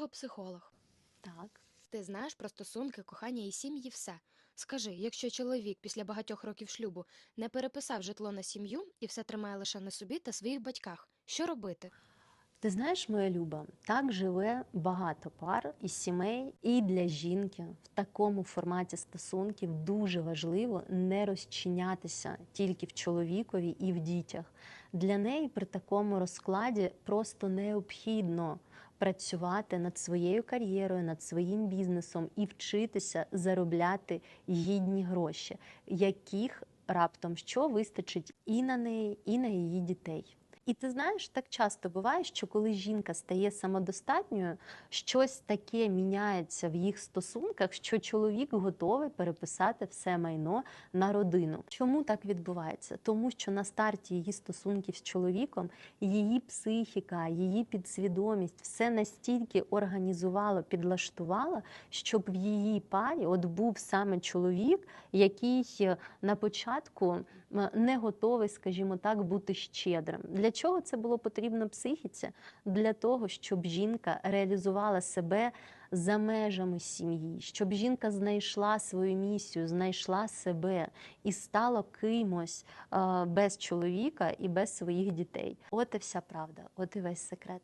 здебільшого психолог. Так. Ти знаєш про стосунки, кохання і сім'ї все. Скажи, якщо чоловік після багатьох років шлюбу не переписав житло на сім'ю і все тримає лише на собі та своїх батьках, що робити? Ти знаєш, моя люба, так живе багато пар і сімей, і для жінки в такому форматі стосунків дуже важливо не розчинятися тільки в чоловікові і в дітях. Для неї при такому розкладі просто необхідно працювати над своєю кар'єрою, над своїм бізнесом і вчитися заробляти гідні гроші, яких раптом що вистачить і на неї, і на її дітей. І ти знаєш, так часто буває, що коли жінка стає самодостатньою, щось таке міняється в їх стосунках, що чоловік готовий переписати все майно на родину. Чому так відбувається? Тому що на старті її стосунків з чоловіком її психіка, її підсвідомість все настільки організувала, підлаштувала, щоб в її парі от був саме чоловік, який е, на початку не готовий, скажімо так, бути щедрим. Для чого це було потрібно психіці? Для того, щоб жінка реалізувала себе за межами сім'ї, щоб жінка знайшла свою місію, знайшла себе і стала кимось е, без чоловіка і без своїх дітей. От і вся правда, от і весь секрет.